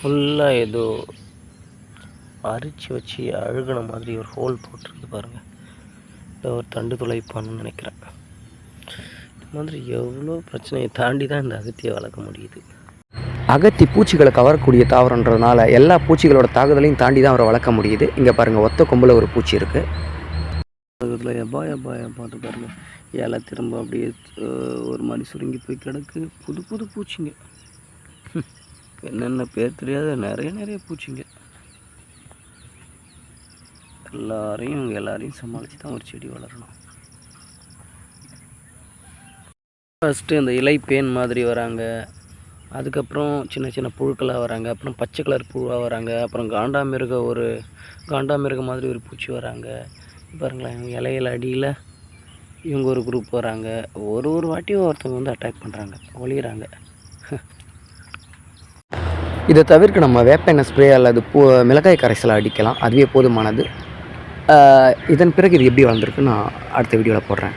ஃபுல்லாக ஏதோ அரிச்சு வச்சு அழுகுன மாதிரி ஒரு ஹோல் போட்டிருக்கு பாருங்கள் இதை ஒரு தண்டு துளைப்பான்னு நினைக்கிறேன். இந்த மாதிரி எவ்வளோ பிரச்சனையை தாண்டி தான் இந்த அகத்தியை வளர்க்க முடியுது. அகத்தி பூச்சிகளை கவரக்கூடிய தாவரன்றதுனால எல்லா பூச்சிகளோட தாக்குதலையும் தாண்டி தான் அவரை வளர்க்க முடியுது. இங்கே பாருங்கள் ஒத்த கொம்பில் ஒரு பூச்சி இருக்குது பக்கத்தில் எப்பா எப்பா எப்பாட்டு பாருங்க. இலை திரும்ப அப்படியே ஒரு மாதிரி சுருங்கி போய் கிடக்கு. புது புது பூச்சிங்க. என்னென்ன பேர் தெரியாத நிறைய நிறைய பூச்சிங்க. எல்லாரையும் எல்லாரையும் சமாளித்து தான் ஒரு செடி வளரணும். ஃபஸ்ட்டு இந்த இலை பேன் மாதிரி வராங்க. அதுக்கப்புறம் சின்ன சின்ன புழுக்களாக வராங்க. அப்புறம் பச்சை கலர் புழுவாக வராங்க. அப்புறம் காண்டாமிருக ஒரு காண்டாமிருக மாதிரி ஒரு பூச்சி வராங்க. பாருங்களேன் இவங்க இலையில அடியில் இவங்க ஒரு குரூப் வராங்க. ஒரு ஒரு வாட்டியும் ஒருத்தவங்க வந்து அட்டாக் பண்ணுறாங்க ஒழிகிறாங்க இதை தவிர்க்க நம்ம வேப்ப எண்ணெய் ஸ்ப்ரே அல்லது பூ மிளகாய் கரைசலை அடிக்கலாம். அதுவே போதுமானது. இதன் பிறகு இது எப்படி வளர்ந்துருக்குன்னு நான் அடுத்த வீடியோவில் போடுறேன்.